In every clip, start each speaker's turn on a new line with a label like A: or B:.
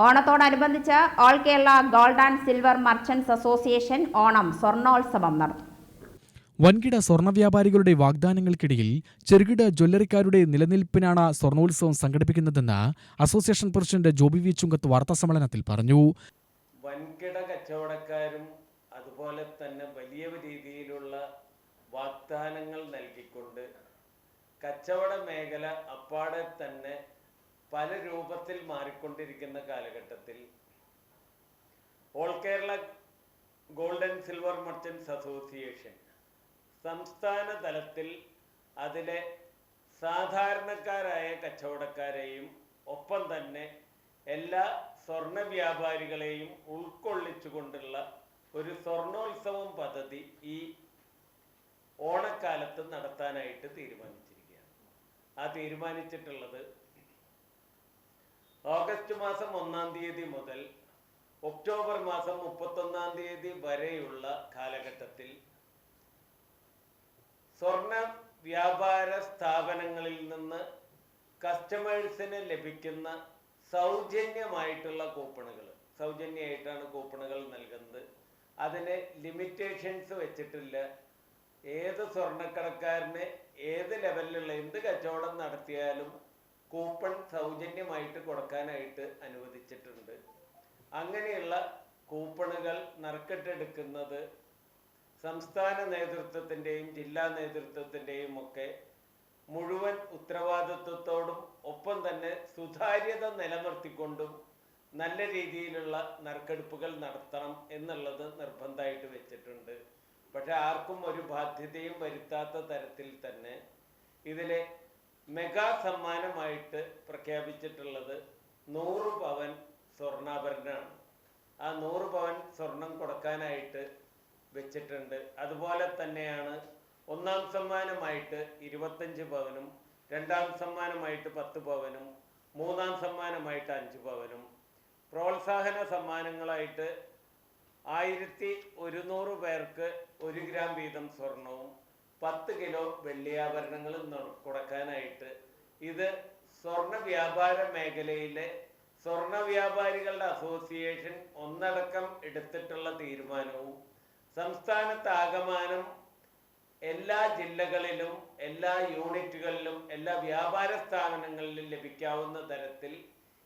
A: ഓണത്തോടനുബന്ധിച്ച് all Kerala gold and silver merchants association Onam സ്വർണോത്സവം നടത്തും
B: വൻകിട സ്വർണ വ്യാപാരികളുടെ വാഗ്ദാനങ്ങൾക്കിടയിൽ ചെറുകിട ജ്വല്ലറിക്കാരുടെ നിലനിൽപ്പിനാണ് സ്വർണോത്സവം സംഘടിപ്പിക്കുന്നതെന്ന് association president Joby V Chungath വാർത്താസമ്മേളനത്തിൽ പറഞ്ഞു.
C: വൻകിട കച്ചവടക്കാരും അതുപോലെ തന്നെ വലിയ രീതിയിലുള്ള വാഗ്ദാനങ്ങൾ നൽകിക്കൊണ്ട് കച്ചവട മേഖല അപ്പാടെ തന്നെ പല രൂപത്തിൽ മാറിക്കൊണ്ടിരിക്കുന്ന കാലഘട്ടത്തിൽ all Kerala golden silver merchants association സംസ്ഥാന തലത്തിൽ അതിലെ സാധാരണക്കാരായ കച്ചവടക്കാരെയും ഒപ്പം തന്നെ എല്ലാ സ്വർണ വ്യാപാരികളെയും ഉൾക്കൊള്ളിച്ചുകൊണ്ടുള്ള ഒരു സ്വർണോത്സവം പദ്ധതി ഈ ഓണക്കാലത്ത് നടത്താനായിട്ട് തീരുമാനിച്ചിരിക്കുകയാണ്. ആ തീരുമാനിച്ചിട്ടുള്ളത് ഓഗസ്റ്റ് മാസം ഒന്നാം തീയതി മുതൽ ഒക്ടോബർ മാസം മുപ്പത്തൊന്നാം തീയതി വരെയുള്ള കാലഘട്ടത്തിൽ സ്വർണ വ്യാപാര സ്ഥാപനങ്ങളിൽ നിന്ന് കസ്റ്റമേഴ്സിന് ലഭിക്കുന്ന സൗജന്യമായിട്ടുള്ള കൂപ്പണുകൾ. സൗജന്യമായിട്ടാണ് കൂപ്പണുകൾ നൽകുന്നത്. അതിന് ലിമിറ്റേഷൻസ് വെച്ചിട്ടില്ല. ഏത് സ്വർണക്കടക്കാരന് ഏത് ലെവലിലുള്ള എന്ത് കച്ചവടം നടത്തിയാലും കൂപ്പൺ സൗജന്യമായിട്ട് കൊടുക്കാനായിട്ട് അനുവദിച്ചിട്ടുണ്ട്. അങ്ങനെയുള്ള കൂപ്പണുകൾ നറുക്കെട്ടെടുക്കുന്നത് സംസ്ഥാന നേതൃത്വത്തിന്റെയും ജില്ലാ നേതൃത്വത്തിന്റെയും ഒക്കെ മുഴുവൻ ഉത്തരവാദിത്വത്തോടും ഒപ്പം തന്നെ സുതാര്യത നിലനിർത്തിക്കൊണ്ടും നല്ല രീതിയിലുള്ള നറുക്കെടുപ്പുകൾ നടത്തണം എന്നുള്ളത് നിർബന്ധമായിട്ട് വെച്ചിട്ടുണ്ട്. പക്ഷെ ആർക്കും ഒരു ബാധ്യതയും വരുത്താത്ത തരത്തിൽ തന്നെ ഇതിലെ മെഗാ സമ്മാനമായിട്ട് പ്രഖ്യാപിച്ചിട്ടുള്ളത് നൂറ് പവൻ സ്വർണാഭരണമാണ്. ആ നൂറ് പവൻ സ്വർണം കൊടുക്കാനായിട്ട് വെച്ചിട്ടുണ്ട്. അതുപോലെ തന്നെയാണ് ഒന്നാം സമ്മാനമായിട്ട് ഇരുപത്തഞ്ച് പവനും രണ്ടാം സമ്മാനമായിട്ട് പത്ത് പവനും മൂന്നാം സമ്മാനമായിട്ട് അഞ്ച് പവനും. പ്രോത്സാഹന സമ്മാനങ്ങളായിട്ട് ആയിരത്തി ഒരുന്നൂറ് പേർക്ക് ഒരു ഗ്രാം വീതം സ്വർണവും പത്ത് കിലോ വെള്ളിയാഭരണങ്ങൾ കൊടുക്കാനായിട്ട് ഇത് സ്വർണ വ്യാപാര മേഖലയിലെ സ്വർണ വ്യാപാരികളുടെ അസോസിയേഷൻ ഒന്നടക്കം എടുത്തിട്ടുള്ള തീരുമാനവും സംസ്ഥാനത്താകമാനം എല്ലാ ജില്ലകളിലും എല്ലാ യൂണിറ്റുകളിലും എല്ലാ വ്യാപാര സ്ഥാപനങ്ങളിലും ലഭിക്കാവുന്ന തരത്തിൽ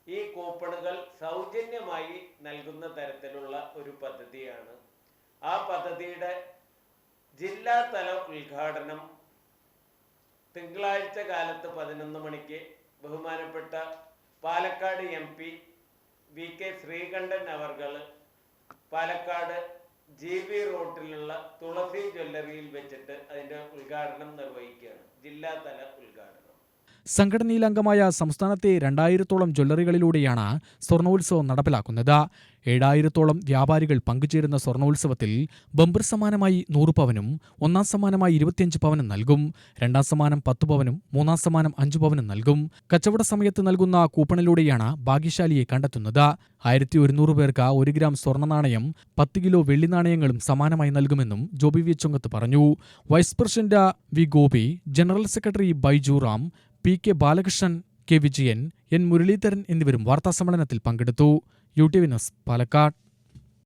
C: ഈ കൂപ്പണുകൾ സൗജന്യമായി നൽകുന്ന തരത്തിലുള്ള ഒരു പദ്ധതിയാണ്. ആ പദ്ധതിയുടെ ജില്ലാതല ഉദ്ഘാടനം തിങ്കളാഴ്ച കാലത്ത് പതിനൊന്ന് മണിക്ക് ബഹുമാനപ്പെട്ട Palakkad M P V K Sreekandan അവർകൾ പാലക്കാട് ജി ബി റോട്ടിലുള്ള തുളസി ജ്വല്ലറിയിൽ വെച്ചിട്ട് അതിന്റെ ഉദ്ഘാടനം നിർവഹിക്കുകയാണ്. ജില്ലാതല ഉദ്ഘാടനം.
B: സംഘടനയിൽ അംഗമായ സംസ്ഥാനത്തെ രണ്ടായിരത്തോളം ജ്വല്ലറികളിലൂടെയാണ് സ്വർണോത്സവം നടപ്പിലാക്കുന്നത്. ഏഴായിരത്തോളം വ്യാപാരികൾ പങ്കുചേരുന്ന സ്വർണോത്സവത്തിൽ ബമ്പർ സമ്മാനമായി നൂറ് പവനും ഒന്നാം സമ്മാനമായി ഇരുപത്തിയഞ്ച് പവനും നൽകും രണ്ടാം സമ്മാനം പത്ത് പവനും മൂന്നാം സമ്മാനം അഞ്ചു പവനും നൽകും. കച്ചവട സമയത്ത് നൽകുന്ന കൂപ്പണിലൂടെയാണ് ഭാഗ്യശാലിയെ കണ്ടെത്തുന്നത്. ആയിരത്തി ഒരുന്നൂറ് പേർക്ക് ഒരു ഗ്രാം സ്വർണ നാണയം പത്ത് കിലോ വെള്ളി നാണയങ്ങളും സമാനമായി നൽകുമെന്നും ജോബി വി പറഞ്ഞു. Vice president V Gopi general secretary Baiju Ram P K Balakrishnan K Vijayan N Muraleedharan എന്നിവരും വാർത്താസമ്മേളനത്തിൽ പങ്കെടുത്തു. U T V news Palakkad.